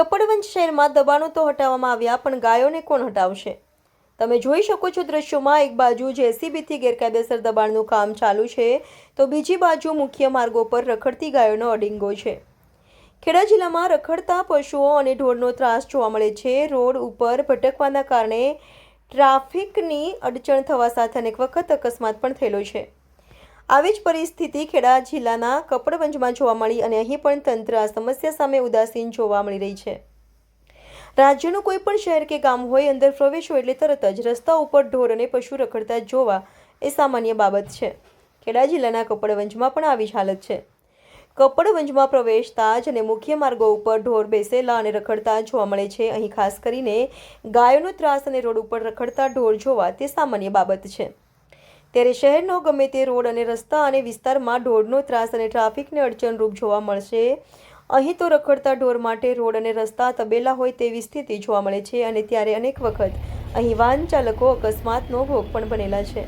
કપડવંજ શહેરમાં દબાણો તો હટાવવામાં આવ્યા, પણ ગાયોને કોણ હટાવશે? તમે જોઈ શકો છો દ્રશ્યોમાં, એક બાજુ જેસીબીથી ગેરકાયદેસર દબાણનું કામ ચાલુ છે, તો બીજી બાજુ મુખ્ય માર્ગો પર રખડતી ગાયોનો અડિંગો છે. ખેડા જિલ્લામાં રખડતા પશુઓ અને ઢોરનો ત્રાસ જોવા મળે છે. રોડ ઉપર ભટકવાના કારણે ટ્રાફિકની અડચણ થવા સાથે અનેક વખત અકસ્માત પણ થયેલો છે. આવી જ પરિસ્થિતિ ખેડા જિલ્લાના કપડવંજમાં જોવા મળી અને અહીં પણ તંત્ર આ સમસ્યા સામે ઉદાસીન જોવા મળી રહી છે. રાજ્યનું કોઈ પણ શહેર કે ગામ હોય અંદર પ્રવેશો એટલે તરત જ રસ્તા ઉપર ઢોર અને પશુ રખડતા જોવા એ સામાન્ય બાબત છે. ખેડા જિલ્લાના કપડવંજમાં પણ આવી જ હાલત છે. કપડવંજમાં પ્રવેશતા જ અને મુખ્ય માર્ગો ઉપર ઢોર બેસેલા અને રખડતા જોવા મળે છે. અહીં ખાસ કરીને ગાયોનો ત્રાસ અને રોડ ઉપર રખડતા ઢોર જોવા તે સામાન્ય બાબત છે. ત્યારે શહેરનો ગમે તે રોડ અને રસ્તા અને વિસ્તારમાં ઢોરનો ત્રાસ અને ટ્રાફિકને અડચણરૂપ જોવા મળશે. અહીં તો રખડતા ઢોર માટે રોડ અને રસ્તા તબેલા હોય તેવી સ્થિતિ જોવા મળે છે અને ત્યારે અનેક વખત અહીં વાહન ચાલકો અકસ્માતનો ભોગ પણ બનેલા છે.